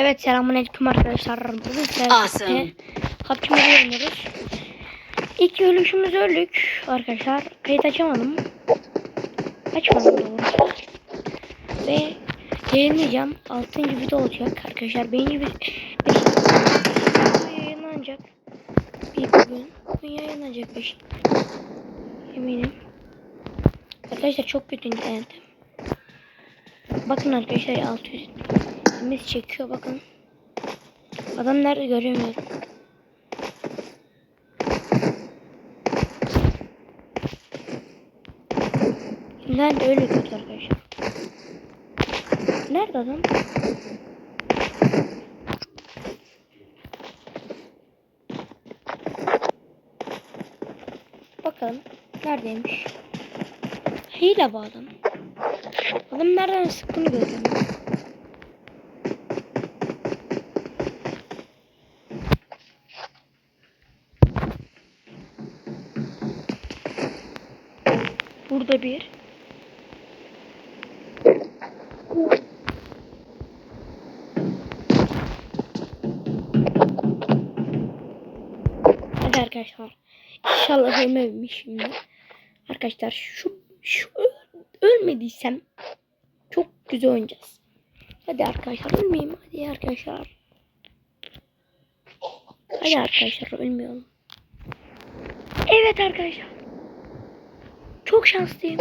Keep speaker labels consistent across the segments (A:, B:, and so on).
A: Evet selamünaleyküm arkadaşlar. Bugün sizlerle
B: Awesome.
A: Mobile oynuyoruz. İlk ölüşümüz öldük arkadaşlar. Kayıt açamadım. Açmadım. Ve yayınlayacağım. 6. video olacak arkadaşlar. Beğeni bir video yayınlanacak. Bir bugün. Bugün yayınlanacak 5. Eminim. Arkadaşlar çok kötü internetim. Bakın arkadaşlar 600 Mis çekiyor bakın. Adam nerede göremiyorum. Nerede öyle kötü arkadaşlar. Nerede adam? Bakalım neredeymiş? Hile bu adam. Adam nereden sıktığını görüyorum. Burada bir. Hadi arkadaşlar. İnşallah ölmemişimdir. Arkadaşlar şu, şu ölmediysem çok güzel oynayacağız. Hadi arkadaşlar ölmeyeyim. Hadi arkadaşlar. Hadi arkadaşlar ölmeyelim. Evet arkadaşlar. Çok şanslıyım.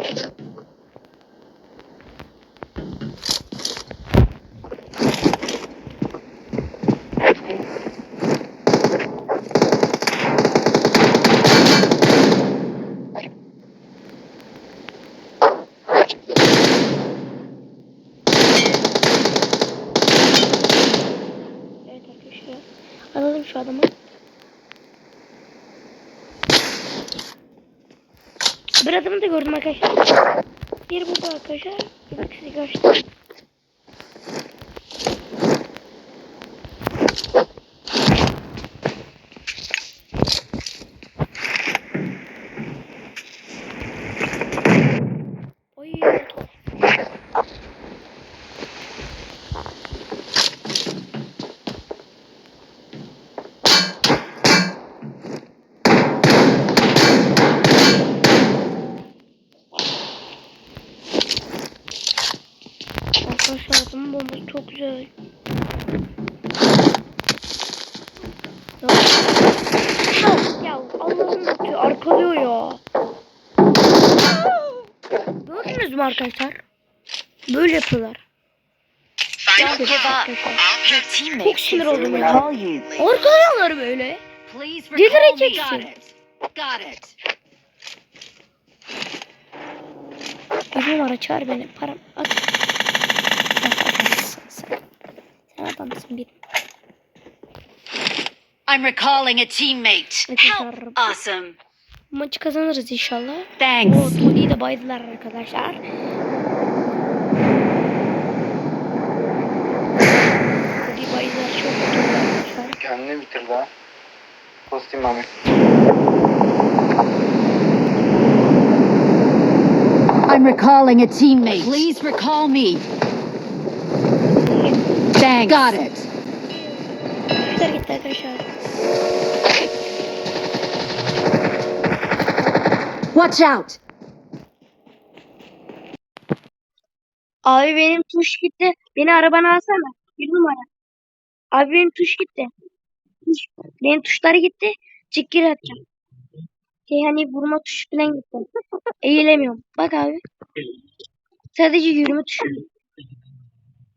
A: Evet arkadaşlar. Alalım şu adamı. Bir adamı da gördüm arkadaşlar. Bir burada arkadaşlar. Bir ikisi kaçtı. Oy. Arkadaşlar adamın bombası çok güzel. Ya, ya Allah'ım kötü arkalıyor ya. Gördünüz mü arkadaşlar? Böyle yapıyorlar. Çok sinir oldum ya. Arkalıyorlar böyle. Delireceksin. Bir numara çağır beni. Param at. Adamsın bir.
B: I'm recalling a teammate. Help. Awesome.
A: Maçı kazanırız inşallah.
B: Thanks.
A: O Tony'yi de baydılar arkadaşlar. Tony baydılar çok kötü arkadaşlar.
C: Kendini bitirdi ha. Kostüm abi.
B: I'm recalling a teammate. Please recall me. Thanks. Got it.
A: Güzel gitti arkadaşlar.
B: Watch out.
A: Abi benim tuş gitti. Beni arabana alsana. Bir numara. Abi benim tuş gitti. Tuş, benim tuşları gitti. Çık gir atacağım. Şey hani vurma tuşu falan gitti. Eğilemiyorum. Bak abi. Sadece yürüme tuşu.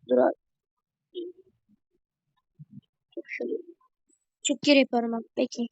A: Dur abi. Çok şöyle. Çık gir yapıyorum abi. Peki.